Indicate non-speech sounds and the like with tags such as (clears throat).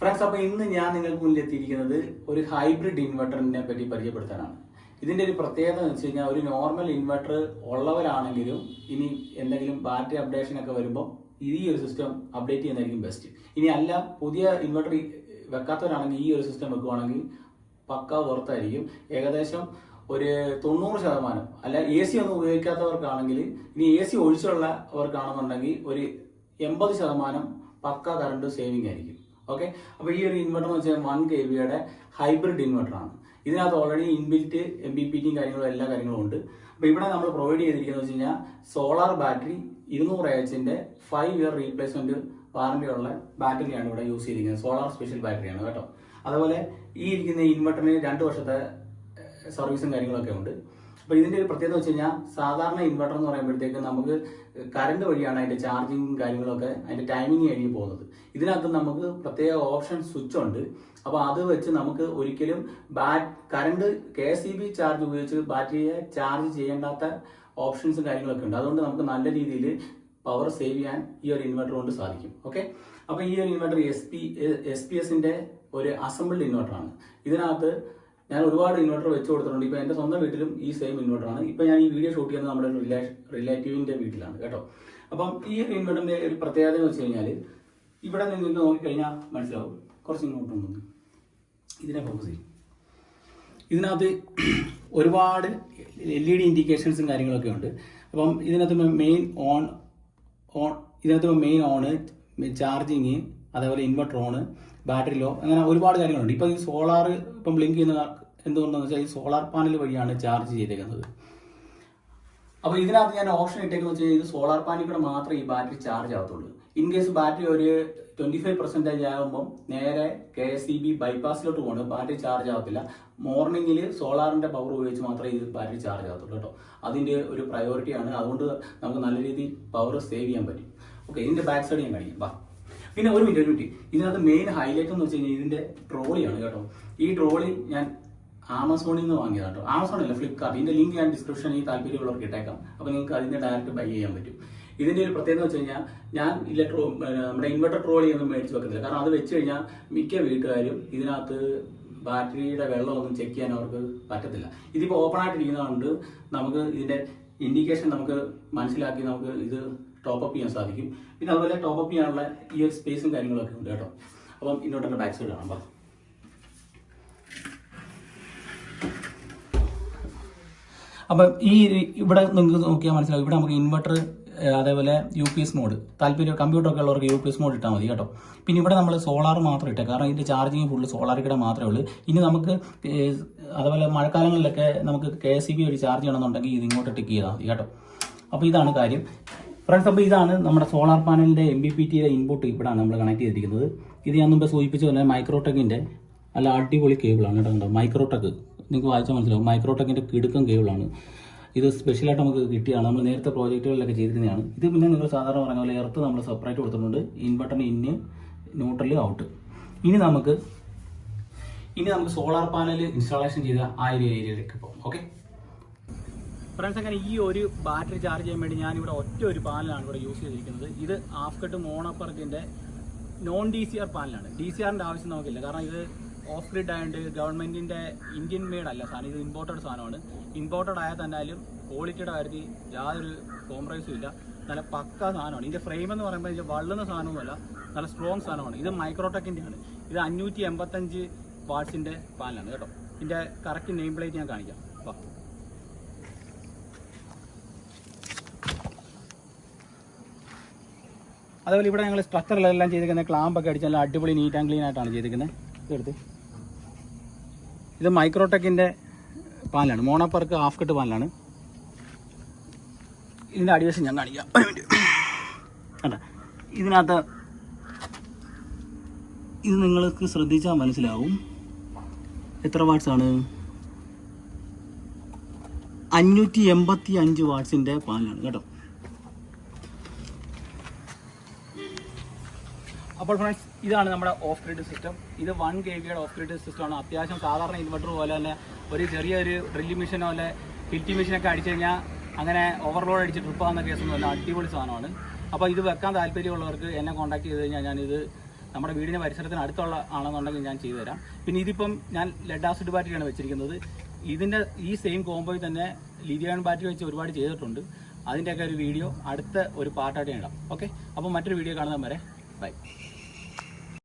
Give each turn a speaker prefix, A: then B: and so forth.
A: Friends അപ്പോൾ ഇന്ന് ഞാൻ നിങ്ങൾക്ക് മുന്നിൽ എത്തിയിരിക്കുന്നത് ഒരു ഹൈബ്രിഡ് ഇൻവെർട്ടറിനെ പറ്റി പരിചയപ്പെടുത്താനാണ്. ഇതിന്റെ ഒരു പ്രത്യേകത എന്ന് വെച്ച് കഴിഞ്ഞാൽ ഒരു നോർമൽ ഇൻവെർട്ടർ ഉള്ളവരാണെങ്കിലും ഇനി എന്തെങ്കിലും ബാറ്ററി അപ്ഡേഷൻ ഒക്കെ വരുമ്പോൾ ഈ ഒരു സിസ്റ്റം അപ്ഡേറ്റ് ചെയ്യുന്നതായിരിക്കും ബെസ്റ്റ് ഇനി അല്ല പുതിയ ഇൻവെർട്ടർ വെക്കാത്തവരാണെങ്കിൽ ഈ ഒരു സിസ്റ്റം വെക്കുവാണെങ്കിൽ പക്ക വർത്തായിരിക്കും ഏകദേശം ഒരു തൊണ്ണൂറ് ശതമാനം അല്ല എ സി ഒന്നും ഉപയോഗിക്കാത്തവർക്കാണെങ്കിൽ ഇനി എ സി ഒഴിച്ചുള്ളവർക്കാണെന്നുണ്ടെങ്കിൽ ഒരു എൺപത് ശതമാനം പക്ക കറണ്ട് സേവിങ് ആയിരിക്കും. ഓക്കെ അപ്പോൾ ഈ ഒരു ഇൻവെർട്ടർ എന്ന് വെച്ചാൽ വൺ കെ വിയുടെ ഹൈബ്രിഡ് ഇൻവെർട്ടറാണ് ഇതിനകത്ത് already inbuilt M B P ടിയും കാര്യങ്ങളും എല്ലാ കാര്യങ്ങളും ഉണ്ട്. അപ്പോൾ ഇവിടെ നമ്മൾ പ്രൊവൈഡ് ചെയ്തിരിക്കുന്നത് വെച്ച് കഴിഞ്ഞാൽ സോളാർ ബാറ്ററി ഇരുന്നൂറ് എച്ചിന്റെ ഫൈവ് ഇയർ റീപ്ലേസ്മെന്റ് വാറണ്ടി ഉള്ള ബാറ്ററിയാണ് ഇവിടെ യൂസ് ചെയ്തിരിക്കുന്നത്. സോളാർ സ്പെഷ്യൽ ബാറ്ററിയാണ് കേട്ടോ. അതുപോലെ ഈ ഇരിക്കുന്ന ഇൻവെർട്ടറിന് രണ്ട് വർഷത്തെ സർവീസും കാര്യങ്ങളൊക്കെ ഉണ്ട്. അപ്പോൾ ഇതിന്റെ ഒരു പ്രത്യേകത വെച്ച് കഴിഞ്ഞാൽ സാധാരണ ഇൻവെർട്ടർ എന്ന് പറയുമ്പോഴത്തേക്ക് നമുക്ക് കറണ്ട് വഴിയാണ് അതിന്റെ ചാർജിങ്ങും കാര്യങ്ങളൊക്കെ അതിന്റെ ടൈമിംഗ് കഴിഞ്ഞ് പോകുന്നത്. ഇതിനകത്ത് നമുക്ക് പ്രത്യേക ഓപ്ഷൻ സ്വിച്ച് ഉണ്ട്. അപ്പോൾ അത് വെച്ച് നമുക്ക് ഒരിക്കലും bat current K C B charge ഉപയോഗിച്ച് ബാറ്ററിയെ ചാർജ് ചെയ്യേണ്ടാത്ത ഓപ്ഷൻസും കാര്യങ്ങളൊക്കെ ഉണ്ട്. അതുകൊണ്ട് നമുക്ക് നല്ല രീതിയിൽ പവർ സേവ് ചെയ്യാൻ ഈ ഒരു ഇൻവെർട്ടർ കൊണ്ട് സാധിക്കും. ഓക്കെ അപ്പോൾ ഈ ഒരു inverter S P S P എസിന്റെ ഒരു അസംബിൾഡ് ഇൻവെർട്ടറാണ് ഇതിനകത്ത് ഞാൻ ഒരുപാട് ഇൻവെർട്ടർ വെച്ച് കൊടുത്തിട്ടുണ്ട്. ഇപ്പോൾ എന്റെ സ്വന്തം വീട്ടിലും ഈ സെയിം ഇൻവെർട്ടറാണ് ഇപ്പോൾ ഞാൻ ഈ വീഡിയോ ഷൂട്ട് ചെയ്യുന്നത് നമ്മുടെ റിലേ റിലേറ്റീവിന്റെ വീട്ടിലാണ് കേട്ടോ. അപ്പം ഈ ഒരു ഇൻവെർട്ടറിന്റെ ഒരു പ്രത്യേകത എന്ന് വെച്ച് കഴിഞ്ഞാൽ ഇവിടെ നിന്ന് നോക്കിക്കഴിഞ്ഞാൽ മനസ്സിലാവും. കുറച്ച് ഇങ്ങോട്ട് കൊണ്ടുവന്നു ഇതിനെ ഫോക്കസ് ചെയ്യും. ഇതിനകത്ത് (clears throat) ഒരുപാട് എൽ ഇ ഡി ഇൻഡിക്കേഷൻസും കാര്യങ്ങളൊക്കെ ഉണ്ട്. അപ്പം ഇതിനകത്ത് മെയിൻ ഓൺ ഓൺ ഇതിനകത്ത് മെയിൻ ഓണ് ചാർജിങ് അതേപോലെ ഇൻവെർട്ടർ ഓണ് ബാറ്ററി ലോ അങ്ങനെ ഒരുപാട് കാര്യങ്ങളുണ്ട്. ഇപ്പം ഈ സോളാർ ഇപ്പം ബ്ലിങ്ക് ചെയ്യുന്ന എന്തുകൊണ്ടെന്ന് വെച്ചാൽ ഈ സോളാർ പാനൽ വഴിയാണ് ചാർജ് ചെയ്തേക്കുന്നത്. അപ്പോൾ ഇതിനകത്ത് ഞാൻ ഓപ്ഷൻ ഇട്ടേക്കെന്ന് വെച്ചാൽ ഇത് സോളാർ പാനിൽ കൂടെ മാത്രമേ ഈ ബാറ്ററി ചാർജ് ആവത്തുള്ളൂ. ഇൻ കേസ് ബാറ്ററി ഒരു ട്വന്റി ഫൈവ് പെർസെന്റേജ് ആകുമ്പോൾ നേരെ കെ എസ് ഇ ബി ബൈപ്പാസിലോട്ട് പോകണം. ബാറ്ററി ചാർജ് ആവത്തില്ല. മോർണിംഗിൽ സോളാറിന്റെ പവർ ഉപയോഗിച്ച് മാത്രമേ ഇത് ബാറ്ററി ചാർജ് ആവത്തുള്ളൂ കേട്ടോ. അതിന്റെ ഒരു പ്രയോറിറ്റിയാണ് അതുകൊണ്ട് നമുക്ക് നല്ല രീതിയിൽ പവർ സേവ് ചെയ്യാൻ പറ്റും. ഓക്കെ ഇതിന്റെ ബാക്ക് സൈഡ് ഞാൻ കാണിക്കാം. ബാ. പിന്നെ ഒരു മിനിറ്റ് ഒരു മിനിറ്റ് ഇതിനകത്ത് മെയിൻ ഹൈലൈറ്റ് എന്ന് വെച്ച് കഴിഞ്ഞാൽ ഇതിന്റെ ട്രോളിയാണ് കേട്ടോ. ഈ ട്രോളി ഞാൻ ആമസോണിൽ നിന്ന് വാങ്ങിയതാണ് കേട്ടോ. ആമസോൺ അല്ല ഫ്ലിപ്കാർട്ട് ഇതിന്റെ ലിങ്ക് ഞാൻ ഡിസ്ക്രിപ്ഷനിൽ താല്പര്യമുള്ളവർക്ക് ഇട്ടേക്കാം. അപ്പോൾ നിങ്ങൾക്ക് അതിന്റെ ഡയറക്റ്റ് ബൈ ചെയ്യാൻ പറ്റും. ഇതിന്റെ ഒരു പ്രത്യേകത വെച്ച് കഴിഞ്ഞാൽ ഞാൻ ഇലക്ട്രോ നമ്മുടെ ഇൻവെർട്ടർ ട്രോളി ഒന്നും മേടിച്ച് വെക്കുന്നില്ല കാരണം അത് വെച്ച് കഴിഞ്ഞാൽ മിക്ക വീട്ടുകാരും ഇതിനകത്ത് ബാറ്ററിയുടെ വെള്ളമൊന്നും ചെക്ക് ചെയ്യാൻ അവർക്ക് പറ്റത്തില്ല. ഇതിപ്പോൾ ഓപ്പൺ ആയിട്ട് ഇരിക്കുന്നതുകൊണ്ട് നമുക്ക് ഇതിന്റെ ഇൻഡിക്കേഷൻ നമുക്ക് മനസ്സിലാക്കി നമുക്ക് ഇത് ടോപ്പ് അപ്പ് ചെയ്യാൻ സാധിക്കും. പിന്നെ അതുപോലെ ടോപ്പ് അപ്പ് ചെയ്യാനുള്ള ഈ ഒരു സ്പേസും കാര്യങ്ങളൊക്കെ ഉണ്ട് കേട്ടോ. അപ്പം ഇൻവെർട്ടറിന്റെ ബാക്ക് സൈഡ് കാണാം. അപ്പം ഈ ഇവിടെ നിങ്ങൾക്ക് നോക്കിയാൽ മനസ്സിലാവും. ഇവിടെ നമുക്ക് ഇൻവെർട്ടർ അതേപോലെ യു പി എസ് മോഡ് താല്പര്യം കമ്പ്യൂട്ടർ ഒക്കെ ഉള്ളവർക്ക് യു പി എസ് മോഡ് ഇട്ടാൽ മതി കേട്ടോ. പിന്നെ ഇവിടെ നമ്മൾ സോളാർ മാത്രം ഇട്ടേ കാരണം ഇതിന്റെ ചാർജിങ് ഫുള്ള് സോളാർ കൂടെ മാത്രമേ ഉള്ളൂ. ഇനി നമുക്ക് അതേപോലെ മഴക്കാലങ്ങളിലൊക്കെ നമുക്ക് കെ എസ് സി ബി വഴി ചാർജ് ചെയ്യണമെന്നുണ്ടെങ്കിൽ ഇത് ഇങ്ങോട്ട് ടിക്ക് ചെയ്താൽ മതി കേട്ടോ. അപ്പോൾ ഇതാണ് കാര്യം. ഫ്രണ്ട്സ് അപ്പോൾ ഇതാണ് നമ്മുടെ സോളാർ പാനലിന്റെ എം ബി പി ടിയുടെ ഇൻപുട്ട് ഇവിടെയാണ് നമ്മൾ കണക്ട് ചെയ്തിരിക്കുന്നത്. ഇത് ഞാൻ മുമ്പ് സൂചിപ്പിച്ച പോലെ മൈക്രോടെക്കിന്റെ അല്ല അടിപൊളി കേബിളാണ് കേട്ടോ കണ്ടോ? മൈക്രോടെക്. നിങ്ങൾക്ക് വായിച്ചാൽ മനസ്സിലാവും. മൈക്രോടെക്കിന്റെ കിടുക്കം കേബിളാണ് ഇത് സ്പെഷ്യലായിട്ട് നമുക്ക് കിട്ടിയാണ് നമ്മൾ നേരത്തെ പ്രോജക്റ്റുകളിലൊക്കെ ചെയ്തിരുന്നതാണ്. ഇത് പിന്നെ നിങ്ങൾ സാധാരണ പറഞ്ഞ പോലെ എർത്ത് നമ്മൾ സെപ്പറേറ്റ് കൊടുത്തിട്ടുണ്ട്. ഇൻവെർട്ടറിന് ഇന്ന് ന്യൂട്രൽ ഔട്ട് ഇനി നമുക്ക് ഇനി നമുക്ക് സോളാർ പാനൽ ഇൻസ്റ്റാളേഷൻ ചെയ്ത ആ ഒരു ഏരിയയിലേക്ക് പോകാം. ഓക്കെ ഫ്രണ്ട്സ് അങ്ങനെ ഈ ഒരു ബാറ്ററി ചാർജ് ചെയ്യാൻ വേണ്ടി ഞാനിവിടെ ഒറ്റ ഒരു പാനലാണ് ഇവിടെ യൂസ് ചെയ്തിരിക്കുന്നത്. ഇത് ഹാഫ് കട്ട് മോണോപ്പർക്കിന്റെ നോൺ ഡി സി ആർ പാനലാണ്. ഡി സി ആറിന്റെ ആവശ്യം നമുക്കില്ല. കാരണം ഇത് ഓഫ് ഗ്രിഡ് ആയതുകൊണ്ട് ഗവൺമെന്റിന്റെ ഇന്ത്യൻ മെയ്ഡ് അല്ല സാധനം. ഇത് ഇമ്പോർട്ടഡ് സാധനമാണ്. ഇമ്പോർട്ടഡ് ആയാൽ തന്നാലും ക്വാളിറ്റിയുടെ കാര്യത്തിൽ യാതൊരു കോംപ്രമൈസും ഇല്ല. നല്ല പക്ക സാധനമാണ്. ഇതിന്റെ ഫ്രെയിം എന്ന് പറയുമ്പോൾ ഇതിന്റെ വള്ളുന്ന സാധനവുമല്ല നല്ല സ്ട്രോങ് സാധനമാണ്. ഇത് മൈക്രോടെക്കിന്റെ ആണ് ഇത് അഞ്ഞൂറ്റി എൺപത്തഞ്ച് വാട്സിന്റെ പാനലാണ്. കേട്ടോ? ഇതിന്റെ കറക്റ്റ് നെയിം പ്ലേറ്റ് ഞാൻ കാണിക്കാം. വാ. അതുപോലെ ഇവിടെ ഞങ്ങൾ സ്ട്രക്ചറിലെല്ലാം ചെയ്തിരിക്കുന്നത് ക്ലാമ്പ് ഒക്കെ അടിച്ച് നല്ല അടിപൊളി നീറ്റ് ആൻഡ് ക്ലീൻ ആയിട്ടാണ് ചെയ്തിരിക്കുന്നത് ഇതെടുത്ത് ഇത് മൈക്രോടെക്കിന്റെ പാനലാണ് മോണോപ്പർക്ക് ഹാഫ് കട്ട് പാനലാണ് ഇതിന്റെ അടിവശം ഞാൻ കാണിക്കാം. ഇതിനകത്ത് ഇത് നിങ്ങൾക്ക് ശ്രദ്ധിച്ചാൽ മനസ്സിലാവും. എത്ര വാട്ട്സ് ആണ്? അഞ്ഞൂറ്റി എൺപത്തി അഞ്ച് വാട്ട്സിന്റെ പാനലാണ് കേട്ടോ? അപ്പോൾ ഫ്രണ്ട്സ് ഇതാണ് നമ്മുടെ ഓഫ് ഗ്രിഡ് സിസ്റ്റം ഇത് വൺ കെ വിയുടെ ഓഫ് ഗ്രിഡ് സിസ്റ്റമാണ് അത്യാവശ്യം സാധാരണ ഇൻവെർട്ടർ പോലെ തന്നെ ഒരു ചെറിയൊരു ഡ്രില്ലിംഗ് മെഷീനോ അല്ലെ ഫിൽറ്റി മെഷീനൊക്കെ അടിച്ചു കഴിഞ്ഞാൽ അങ്ങനെ ഓവർലോഡ് അടിച്ച് ട്രിപ്പ് ആവുന്ന കേസൊന്നും അല്ല. അടിപൊളി സാധനമാണ്. അപ്പോൾ ഇത് വെക്കാൻ താല്പര്യമുള്ളവർക്ക് എന്നെ കോൺടാക്ട് ചെയ്ത് കഴിഞ്ഞാൽ ഞാനിത് നമ്മുടെ വീടിന്റെ പരിസരത്തിന് അടുത്തുള്ള ആണെന്നുണ്ടെങ്കിൽ ഞാൻ ചെയ്തു തരാം. പിന്നെ ഇതിപ്പം ഞാൻ ലെഡ് ആസിഡ് ബാറ്ററിയാണ് വെച്ചിരിക്കുന്നത്. ഇതിന്റെ ഈ സെയിം കോമ്പോയിൽ തന്നെ ലിഥിയം ബാറ്ററി വെച്ച് ഒരുപാട് ചെയ്തിട്ടുണ്ട്. അതിന്റെയൊക്കെ ഒരു വീഡിയോ അടുത്ത ഒരു പാർട്ടായിട്ട് ഞാൻ ഇടാം. ഓക്കെ അപ്പോൾ മറ്റൊരു വീഡിയോ കാണുന്നവരെ ബൈ